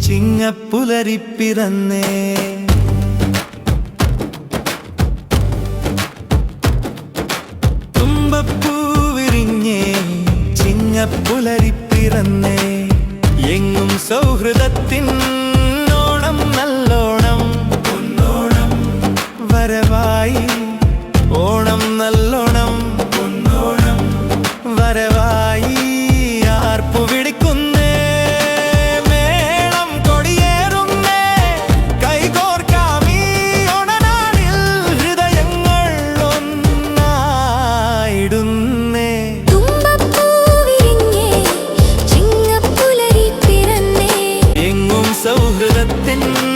ചിങ്ങപ്പുലരിപ്പിറന്നേ. തുമ്പപ്പൂവിരിഞ്ഞേ ചിങ്ങപ്പുലരിപ്പിറന്നേ. എങ്ങും സൗഹൃദത്തിൻ ഓണം നല്ല nothing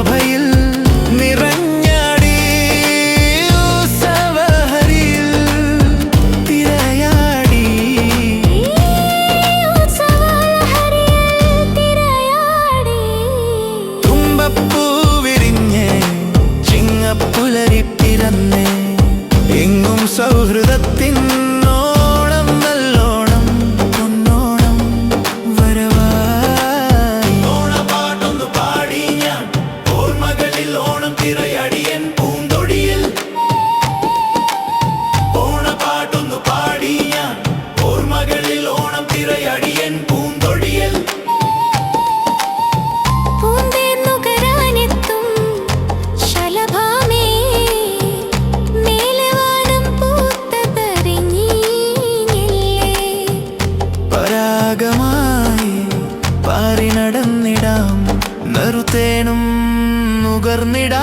നുകർന്നിടാ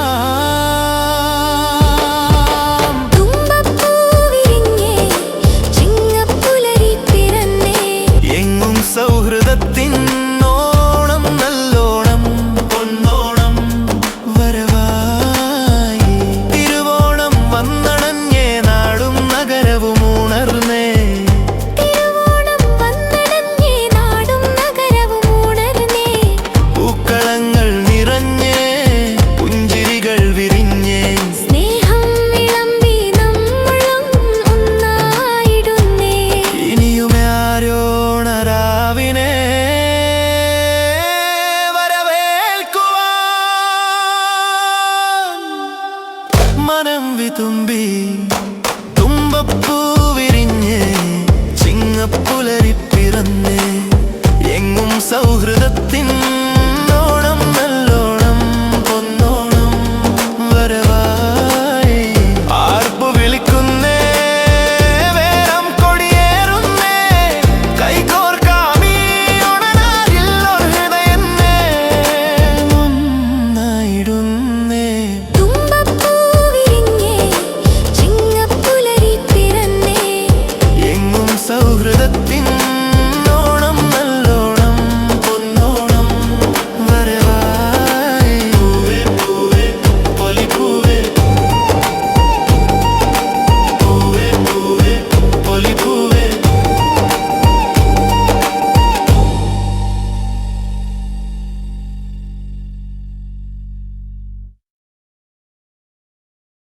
മനം വിതുമ്പി തുമ്പപ്പൂ വിരിഞ്ഞ് ചിങ്ങപ്പുലരി പിറന്നേ